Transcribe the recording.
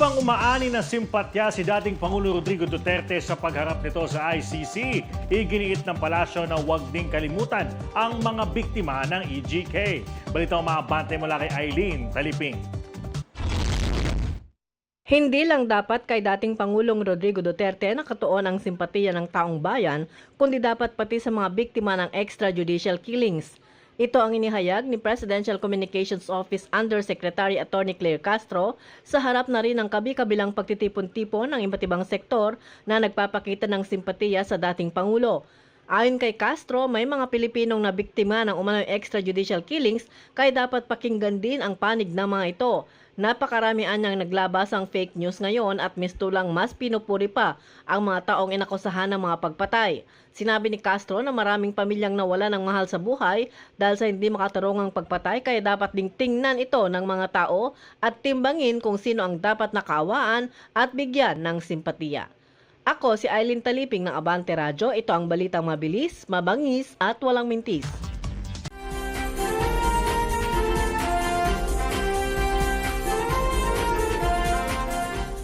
Habang umaani ng simpatya si dating Pangulo Rodrigo Duterte sa pagharap nito sa ICC, iginiit ng palasyo na huwag ding kalimutan ang mga biktima ng EGK. Balita mga bante mula kay Eileen Taliping. Hindi lang dapat kay dating Pangulong Rodrigo Duterte nakatuon ang simpatiya ng taong bayan, kundi dapat pati sa mga biktima ng extrajudicial killings. Ito ang inihayag ni Presidential Communications Office Undersecretary Attorney Claire Castro sa harap na rin ng kabi-kabilang pagtitipon-tipon ng iba't ibang sektor na nagpapakita ng simpatiya sa dating Pangulo. Ayon kay Castro, may mga Pilipinong na biktima ng umano'y extrajudicial killings kaya dapat pakinggan din ang panig ng mga ito. Napakaramihan niyang naglabas ang fake news ngayon at mistulang mas pinupuri pa ang mga taong inakusahan ng mga pagpatay. Sinabi ni Castro na maraming pamilyang nawala ng mahal sa buhay dahil sa hindi makatarungang pagpatay kaya dapat ding tingnan ito ng mga tao at timbangin kung sino ang dapat nakawaan at bigyan ng simpatiya. Ako si Eileen Taliping ng Abante Radyo. Ito ang balitang mabilis, mabangis at walang mintis.